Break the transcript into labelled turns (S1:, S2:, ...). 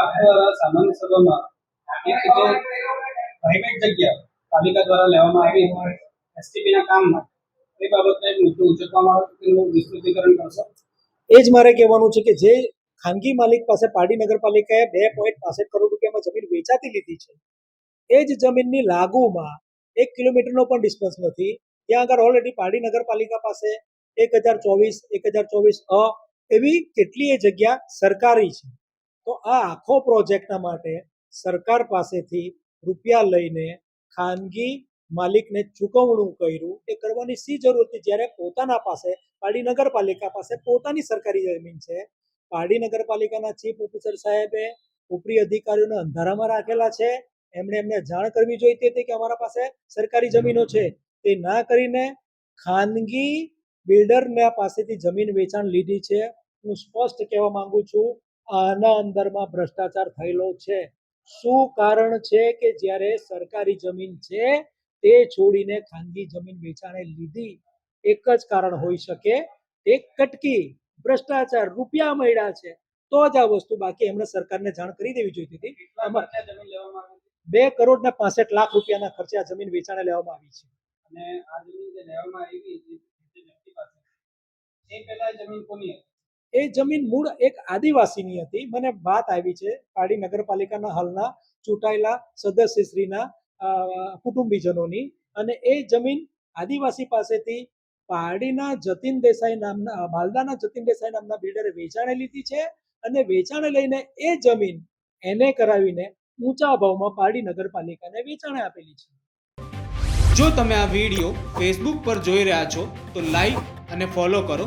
S1: આપ દ્વારા સામાન્ય સભામાં એક જે પ્રાઇવેટ જગ્યા પાલિકા દ્વારા લેવામાં આવી એસટીપી ના કામમાં, એ બાબતને એક મુદ્દો ઉચકવામાં આવે તેનું વિસ્તૃતિકરણ કરશો.
S2: એ જ મારે કહેવાનું છે કે જે ખાનગી માલિક પાસે પારડી નગરપાલિકાએ બે પોઈન્ટ પાસઠ કરોડ રૂપિયામાં જમીન વેચાતી લીધી છે, એ જ જમીનની લાગુમાં એક કિલોમીટરનો પણ ડિસ્ટન્સ નથી. ત્યાં આગળ ઓલરેડી પારડી નગરપાલિકા પાસે એક હજાર ચોવીસ, એક હજાર ચોવીસ અ એવી કેટલીય જગ્યા સરકારી છે. તો આ આખો પ્રોજેક્ટના માટે સરકાર પાસેથી રૂપિયા લઈને ખાનગી માલિકને ચૂકવણું કર્યું. એ કરવાની શી જરૂર હતી? જ્યારે પોતાના પાસે, પારડી નગરપાલિકા પાસે પોતાની સરકારી જમીન છે. પારડી નગરપાલિકાના ચીફ ઓફિસર સાહેબે ઉપરી અધિકારીઓને અંધારામાં રાખેલા છે. એમણે એમને જાણ કરવી જોઈતી હતી કે અમારા પાસે સરકારી જમીનો છે. તે ના કરીને ખાનગી બિલ્ડરના પાસેથી જમીન વેચાણ લીધી છે. હું સ્પષ્ટ કહેવા માંગુ છું આના અંદરમાં ભ્રષ્ટાચાર થયેલો છે. શું કારણ છે કે જ્યારે સરકારી જમીન છે, તે છોડીને ખાનગી જમીન વેચાણે લીધી? એક જ કારણ હોઈ શકે. એક કટકી, ભ્રષ્ટાચાર રૂપિયા મળ્યા છે. તો જ આ વસ્તુ બાકી એમણે સરકારને જાણ કરી દેવી જોઈતી હતી. બે કરોડ ને પાસઠ લાખ રૂપિયાના ખર્ચે આ જમીન વેચાણે લેવામાં આવી છે.
S1: અને આ જમીન જે લેવામાં આવી એ પહેલા જમીન કોની હતી?
S2: એ જમીન મૂળ એક આદિવાસીની હતી. મને વાત આવી છે પાડી નગરપાલિકાના હાલના ચૂંટાયેલા સદસ્યશ્રીના કુટુંબીજનોની અને એ જમીન આદિવાસી પાસેથી પારડીના જતીન દેસાઈ નામના માલદાના જતીન દેસાઈ નામના બિલ્ડરે વેચાણે લીધી છે અને વેચાણે લઈને એ જમીન એને કરાવીને ઊંચા ભાવમાં પારડી નગરપાલિકાને વેચાણે આપેલી છે.
S3: જો તમે આ વીડિયો ફેસબુક પર જોઈ રહ્યા છો તો લાઈક અને ફોલો કરો.